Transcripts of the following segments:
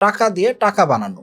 টাকা দিয়ে টাকা বানানো।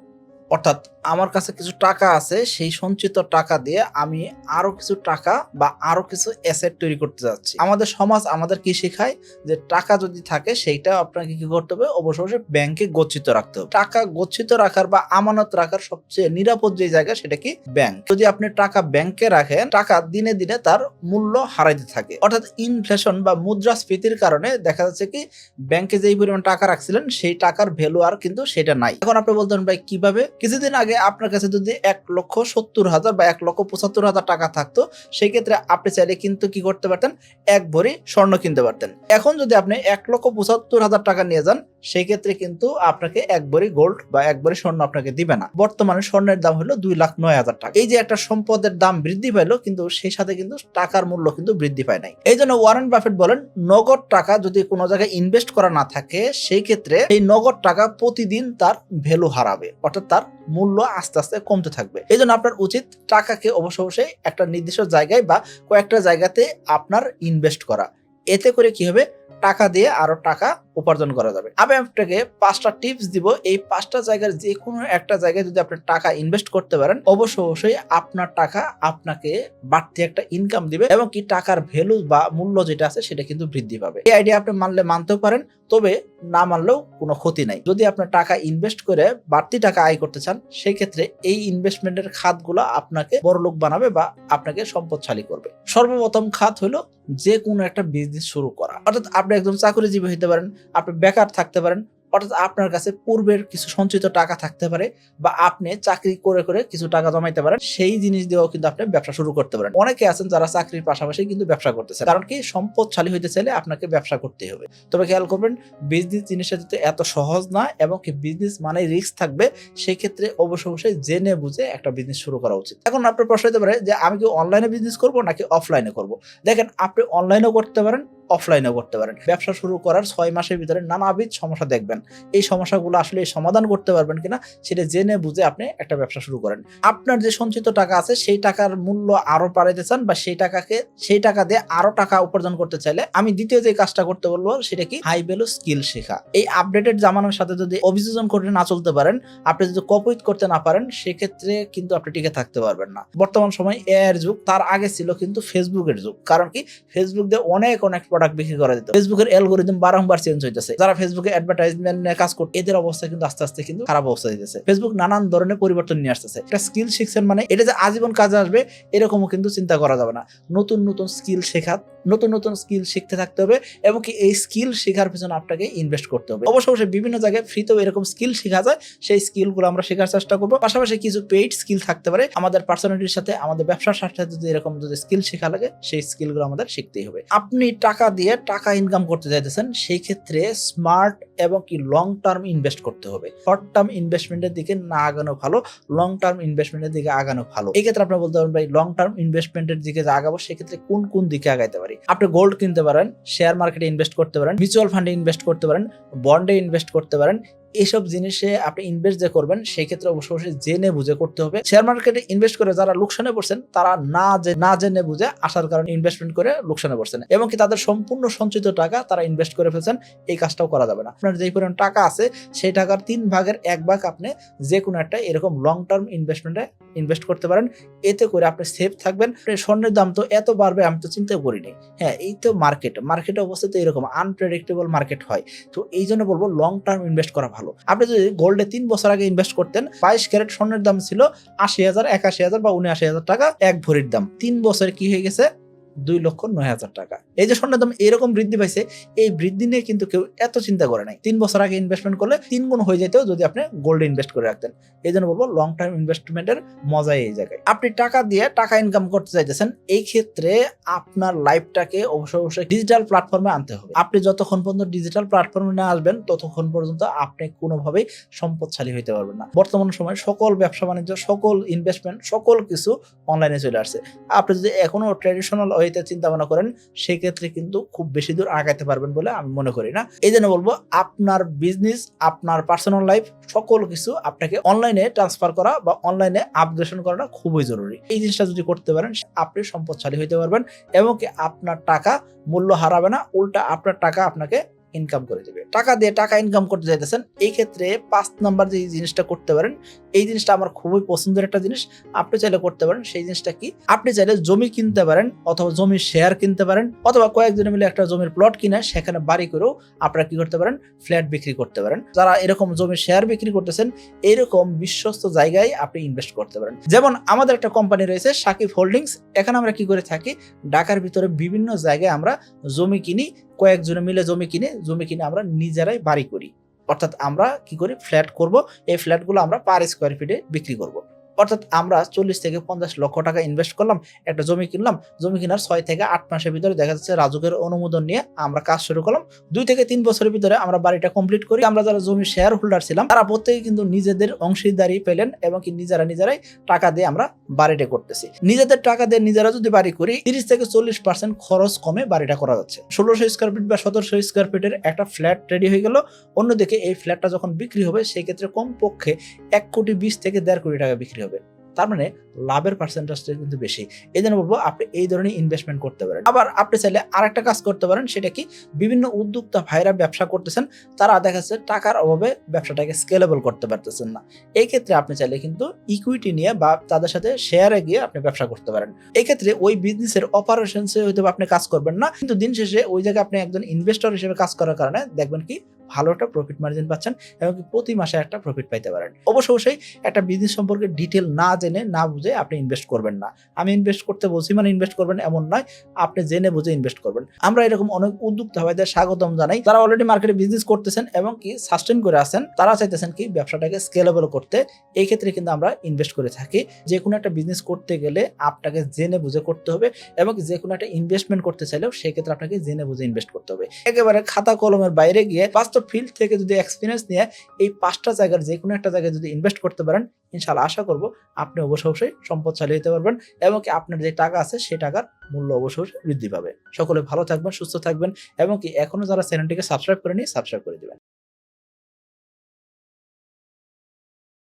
অর্থাৎ আমার কাছে কিছু টাকা আছে, সেই সঞ্চিত টাকা দিয়ে আমি আরও কিছু টাকা বা আরও কিছু অ্যাসেট তৈরি করতে যাচ্ছি। আমাদের সমাজ আমাদের কি শেখায়? যে টাকা যদি থাকে, সেইটা আপনাকে কি করতে হবে? অবশ্য অবশ্যই ব্যাংকে গচ্ছিত রাখতে হবে। টাকা গচ্ছিত রাখার বা আমানত রাখার সবচেয়ে নিরাপদ যে জায়গা, সেটা কি? ব্যাংক যদি আপনি টাকা ব্যাংকে রাখেন, টাকা দিনে দিনে তার মূল্য হারাইতে থাকে। অর্থাৎ ইনফ্লেশন বা মুদ্রাস্ফীতির কারণে দেখা যাচ্ছে কি ব্যাংকে যেই পরিমাণ টাকা রাখছিলেন, সেই টাকার ভ্যালু আর কিন্তু সেটা নাই। এখন আপনি বলতেন ভাই, কীভাবে? কিছুদিন আগে আপনার কাছে যদি এক লক্ষ সত্তর হাজার বা এক লক্ষ পঁচাত্তর হাজার টাকা থাকতো সেই ক্ষেত্রে আপনি চাইলে কিন্তু কি করতে পারতেন? এক ভরি স্বর্ণ কিনতে পারতেন। এখন যদি আপনি এক লক্ষ পঁচাত্তর হাজার টাকা নিয়ে যান সেই ক্ষেত্রে কিন্তু আপনাকে এক ভরি গোল্ড বা এক ভরি স্বর্ণ আপনাকে দিবে না। বর্তমানে স্বর্ণের দাম হলো দুই লাখ নয় হাজার টাকা। এই যে একটা সম্পদের দাম বৃদ্ধি পাইলো, কিন্তু সেই সাথে কিন্তু টাকার মূল্য কিন্তু বৃদ্ধি পায় নাই। এই জন্য ওয়ারেন বাফেট বলেন, নগদ টাকা যদি কোনো জায়গায় ইনভেস্ট করা না থাকে, সেই ক্ষেত্রে এই নগদ টাকা প্রতিদিন তার ভ্যালু হারাবে, অর্থাৎ তার মূল্য আস্তে আস্তে কমতে থাকবে। এই জন্য আপনার উচিত টাকাকে অবশ্য অবশ্যই একটা নির্দিষ্ট জায়গায় বা কয়েকটা জায়গাতে আপনার ইনভেস্ট করা। এতে করে কি হবে? টাকা দিয়ে আরও টাকা উপার্জন করা যাবে। আমি আপনাকে পাঁচটা টিপস দিব। এই পাঁচটা জায়গার যে কোনো একটা জায়গায় যদি আপনি টাকা ইনভেস্ট করতে পারেন অবশ্যই অবশ্যই আপনার টাকা আপনাকে বাড়তি একটা ইনকাম দিবে এবং কি টাকার ভ্যালু বা মূল্য যেটা আছে সেটা কিন্তু বৃদ্ধি পাবে। এই আইডিয়া আপনি মানলে মানতেও পারেন, তবে না মানলেও কোনো ক্ষতি নাই। যদি আপনার টাকা ইনভেস্ট করে বাড়তি টাকা আয় করতে চান সেই ক্ষেত্রে এই ইনভেস্টমেন্টের খাতগুলো আপনাকে বড়লোক বানাবে বা আপনাকে সম্পদশালী করবে। সর্বপ্রথম খাত হলো যে কোনো একটা বিজনেস শুরু করা। অর্থাৎ আপনি একজন চাকরিজীবী হতে পারেন আপনি বেকার থাকতে পারেন, অর্থাৎ আপনার কাছে পূর্বের কিছু সঞ্চিত টাকা থাকতে পারে বা আপনি চাকরি করে করে কিছু টাকা জমাইতে পারেন, সেই জিনিস দিয়েও কিন্তু আপনি ব্যবসা শুরু করতে পারেন। অনেকে আছেন যারা চাকরির পাশাপাশি কিন্তু ব্যবসা করতেছে কারণ কি? সম্পদশালী হইতে চাইলে আপনাকে ব্যবসা করতেই হবে। তবে খেয়াল করবেন বিজনেস জিনিসটা যাতে এত সহজ না এবং কি বিজনেস মানে রিস্ক থাকবে সেই ক্ষেত্রে অবশ্যই অবশ্যই জেনে বুঝে একটা বিজনেস শুরু করা উচিত। এখন আপনার প্রশ্ন হতে পারে যে, আমি কি অনলাইনে বিজনেস করব নাকি অফলাইনে করব? দেখেন, আপনি অনলাইনেও করতে পারেন অফলাইনেও করতে পারেন। ব্যবসা শুরু করার ছয় মাসের ভিতরে নানাবিধ সমস্যা দেখবেন। এই সমস্যাগুলো আসলে সমাধান করতে পারবেন কিনা, সেটা জেনে বুঝে আপনি একটা ব্যবসা শুরু করেন। আপনার যে সঞ্চিত টাকা আছে, সেই টাকার মূল্য আরও বাড়াইতে চান বা সেই টাকাকে, সেই টাকা দিয়ে আরও টাকা উপার্জন করতে চাইলে আমি দ্বিতীয় যে কাজটা করতে বলব, সেটা কি? হাই ভ্যালু স্কিল শেখা। এই আপডেটেড জামানোর সাথে যদি অভিযোজন করে না চলতে পারেন, আপনি যদি কপিট করতে না পারেন, সেক্ষেত্রে কিন্তু আপনি টিকে থাকতে পারবেন না। বর্তমান সময় এ এর যুগ, তার আগে ছিল কিন্তু ফেসবুকের যুগ। কারণ কি? ফেসবুক দিয়ে অনেক অনেক প্রোডাক্ট বিক্রি করা যেত। ফেসবুকের অ্যালগোরিদম বারংবার চেঞ্জ হইতেছে। যারা ফেসবুকে অ্যাডভার্টাইজমেন্ট নিয়ে কাজ করতে, এদের অবস্থা কিন্তু আস্তে আস্তে কিন্তু খারাপ অবস্থা দিতেছে ফেসবুক নানান ধরনের পরিবর্তন নিয়ে আসতেছে। একটা স্কিল শিখছেন মানে এটা যে আজীবন কাজে আসবে, এরকমও কিন্তু চিন্তা করা যাবে না। নতুন নতুন স্কিল শেখা নতুন নতুন স্কিল শিখতে থাকতে হবে এবং কি এই স্কিল শেখার পিছনে আপনাকে ইনভেস্ট করতে হবে। অবশ্য অবশ্যই বিভিন্ন জায়গায় ফ্রিতেও এরকম স্কিল শেখা যায়। সেই স্কিলগুলো আমরা শেখার চেষ্টা করব। পাশাপাশি কিছু পেইড স্কিল থাকতে পারে। আমাদের পার্সোনালিটির সাথে, আমাদের ব্যবসার সাথে যদি এরকম যদি স্কিল শেখা লাগে, সেই স্কিলগুলো আমাদের শিখতেই হবে। আপনি টাকা দিয়ে টাকা ইনকাম করতে চাইতেছেন, সেই ক্ষেত্রে স্মার্ট এবং কি লং টার্ম ইনভেস্ট করতে হবে। শর্ট টার্ম ইনভেস্টমেন্টের দিকে না আগানো ভালো লং টার্ম ইনভেস্টমেন্টের দিকে আগানো ভালো। এই ক্ষেত্রে আপনি বলতে পারেন ভাই লং টার্ম ইনভেস্টমেন্টের দিকে যে আগাবো, সেক্ষেত্রে কোন কোন দিকে আগাইতে পারি? আপনি গোল্ড কিনতে পারেন শেয়ার মার্কেটে ইনভেস্ট করতে পারেন মিউচুয়াল ফান্ডে ইনভেস্ট করতে পারেন বন্ডে ইনভেস্ট করতে পারেন এসব জিনিসে আপনি ইনভেস্ট যে করবেন সেই ক্ষেত্রে অবশ্য অবশ্যই জেনে বুঝে করতে হবে। শেয়ার মার্কেটে ইনভেস্ট করে যারা লোকসানে পড়ছেন, তারা না যে না জেনে বুঝে আসার কারণে ইনভেস্টমেন্ট করে লোকসানে পড়ছেন। এবং কি তাদের সম্পূর্ণ সঞ্চিত টাকা তারা ইনভেস্ট করে ফেলছেন, এই কাজটাও করা যাবে না। আপনার যেই পরিমাণ টাকা আছে, সেই টাকার তিন ভাগের এক ভাগ আপনি যে কোনো একটা এরকম লং টার্ম ইনভেস্টমেন্টে ইনভেস্ট করতে পারেন। এতে করে আপনি সেফ থাকবেন। স্বর্ণের দাম তো এত বাড়বে, আমি তো চিন্তা করিনি। হ্যাঁ এই তো মার্কেট মার্কেটে অবস্থা তো এরকম আনপ্রেডিক্টেবল মার্কেট হয়। তো এই জন্য বলব লং টার্ম ইনভেস্ট করা ভালো। আপনি যদি গোল্ডে তিন বছর আগে ইনভেস্ট করতেন, বাইশ ক্যারেট স্বর্ণের দাম ছিল আশি হাজার, একাশি হাজার বা উনআশি হাজার টাকা এক ভরির দাম। তিন বছর কি হয়ে গেছে? দুই লক্ষ নয় হাজার টাকা। এই যে স্বর্ণের দাম এরকম বৃদ্ধি পাইছে, এই বৃদ্ধি নিয়ে কিন্তু কেউ এত চিন্তা করে নাই। তিন বছর আগে ইনভেস্টমেন্ট করলে তিন গুণ হয়ে যেতেও যদি আপনি গোল্ডে ইনভেস্ট করে রাখতেন। এই জন্য বলব লং টার্ম ইনভেস্টমেন্টের মজাই এই জায়গায়। আপনি টাকা দিয়ে টাকা ইনকাম করতে চাইতেছেন, এই ক্ষেত্রে আপনার লাইফটাকে অবশ্যই অবশ্যই ডিজিটাল প্ল্যাটফর্মে আনতে হবে। আপনি যতক্ষণ পর্যন্ত ডিজিটাল প্ল্যাটফর্মে না আসবেন, ততক্ষণ পর্যন্ত আপনি কোনোভাবেই সম্পদশালী হইতে পারবেন না। বর্তমান সময়ে সকল ব্যবসা বাণিজ্য সকল ইনভেস্টমেন্ট সকল কিছু অনলাইনে চলে আসছে। আপনি যদি এখনও ট্রেডিশনাল ওয়েতে চিন্তা ভাবনা করেন, সেক্ষেত্রে কিন্তু খুব বেশি দূর আগাতে পারবেন বলে আমি মনে করি না। এই জন্য বলব, আপনার বিজনেস আপনার পার্সোনাল লাইফ সকল কিছু আপনাকে অনলাইনে ট্রান্সফার করা বা অনলাইনে আপগ্রেশন করাটা খুবই জরুরি। এই জিনিসটা যদি করতে পারেন, আপনি সম্পদশালী হইতে পারবেন এবং কি আপনার টাকা মূল্য হারাবে না, উল্টা আপনার টাকা আপনাকে ইনকাম করে দেবে। টাকা দিয়ে টাকা ইনকাম করতে চাইতেছেন এই ক্ষেত্রে পাঁচ নাম্বার যে জিনিসটা করতে পারেন, এই জিনিসটা আমার খুবই পছন্দের একটা জিনিস। আপনি চাইলে করতে পারেন, সেই জিনিসটা কি? আপনি চাইলে জমি কিনতে পারেন অথবা জমির শেয়ার কিনতে পারেন, অথবা কয়েকজনে মিলে একটা জমির প্লট কিনে সেখানে বাড়ি করেও আপনারা কি করতে পারেন? ফ্ল্যাট বিক্রি করতে পারেন। যারা এরকম জমির শেয়ার বিক্রি করতেছেন, এরকম বিশ্বস্ত জায়গায় আপনি ইনভেস্ট করতে পারেন। যেমন আমাদের একটা কোম্পানি রয়েছে, সাকিব হোল্ডিংস এখানে আমরা কি করে থাকি? ঢাকার ভিতরে বিভিন্ন জায়গায় আমরা জমি কিনি কয়েকজনে মিলে জমি কিনে জমি কিনে আমরা নিজেরাই বাড়ি করি। অর্থাৎ আমরা কি করি? ফ্ল্যাট করব। এই ফ্ল্যাটগুলো আমরা পার স্কোয়ার ফিটে বিক্রি করব। অর্থাৎ আমরা চল্লিশ থেকে পঞ্চাশ লক্ষ টাকা ইনভেস্ট করলাম, একটা জমি কিনলাম, জমি কেনার ছয় থেকে আট মাসের ভিতরে দেখা যাচ্ছে রাজুকের অনুমোদন নিয়ে আমরা কাজ শুরু করলাম। দুই থেকে তিন বছরের ভিতরে আমরা বাড়িটা কমপ্লিট করি। আমরা যারা জমি শেয়ার হোল্ডার ছিলাম, তারা প্রত্যেকে কিন্তু নিজেদের অংশীদারি পেলেন এবং কি নিজেরা নিজেরাই টাকা দিয়ে আমরা বাড়িটা করতেছি। নিজেদের টাকা দিয়ে নিজেরা যদি বাড়ি করি, তিরিশ থেকে চল্লিশ পার্সেন্ট খরচ কমে বাড়িটা করা যাচ্ছে। ষোলোশো স্কোয়ার ফিট বা সতেরোশো স্কোয়ার ফিটের একটা ফ্ল্যাট রেডি হয়ে গেল। অন্যদিকে এই ফ্ল্যাটটা যখন বিক্রি হবে, সেক্ষেত্রে কমপক্ষে এক কোটি বিশ থেকে দেড় কোটি টাকা বিক্রি হবে। তার মানে লাভের পার্সেন্টেজটা কিন্তু বেশি। এই জন্য বলব আপনি এই ধরনের ইনভেস্টমেন্ট করতে পারেন। আবার আপনি চাইলে আরেকটা কাজ করতে পারেন, সেটা কি? বিভিন্ন উদ্যোক্তা ভাইরা ব্যবসা করতেছেন, তারা দেখা যাচ্ছে টাকার অভাবে ব্যবসাটাকে স্কেলেবল করতে পারতেছেন না। এই ক্ষেত্রে আপনি চাইলে কিন্তু ইকুইটি নিয়ে বা তাদের সাথে শেয়ারে গিয়ে আপনি ব্যবসা করতে পারেন। এই ক্ষেত্রে ওই বিজনেসের অপারেশনসে হয়তো আপনি কাজ করবেন না, কিন্তু দিন শেষে ওই জায়গায় আপনি একজন ইনভেস্টর হিসেবে কাজ করার কারণে দেখবেন কি ভালো একটা প্রফিট মার্জিন পাচ্ছেন এবং প্রতি মাসে একটা প্রফিট পাইতে পারেন। অবশ্য অবশ্যই একটা বিজনেস সম্পর্কে ডিটেল না জেনে, না বুঝে আপনি ইনভেস্ট করবেন না। আমি ইনভেস্ট করতে বলছি মানে ইনভেস্ট করবেন এমন নয়, আপনি জেনে বুঝে ইনভেস্ট করবেন। আমরা এরকম অনেক উদ্যোক্তা ভাইদের স্বাগতম জানাই। তারা অলরেডি মার্কেটে বিজনেস করতেছেন এবং কি সাস্টেন করে আছেন, তারা চাইতেছেন কি ব্যবসাটাকে স্কেলেবল করতে। এই ক্ষেত্রে কিন্তু আমরা ইনভেস্ট করে থাকি। যে কোনো একটা বিজনেস করতে গেলে আপনাকে জেনে বুঝে করতে হবে এবং যে কোনো একটা ইনভেস্টমেন্ট করতে চাইলেও সেক্ষেত্রে আপনাকে জেনে বুঝে ইনভেস্ট করতে হবে। একেবারে খাতা কলমের বাইরে গিয়ে বাস্তব ফিল্ড থেকে যদি এক্সপিরিয়েন্স নিয়ে এই পাঁচটা জায়গার যে কোনো একটা জায়গায় যদি ইনভেস্ট করতে পারেন ইনশাল্লাহ আশা করব আপনি অবশ্যই অবশ্যই সম্পদ চালিয়ে যেতে পারবেন এবং কি আপনার যে টাকা আছে সেই টাকার মূল্য অবশ্যই অবশ্যই বৃদ্ধি পাবে। সকলে ভালো থাকবেন, সুস্থ থাকবেন এবং কি এখনও যারা চ্যানেলটিকে সাবস্ক্রাইব করেনি সাবস্ক্রাইব করে দিবেন।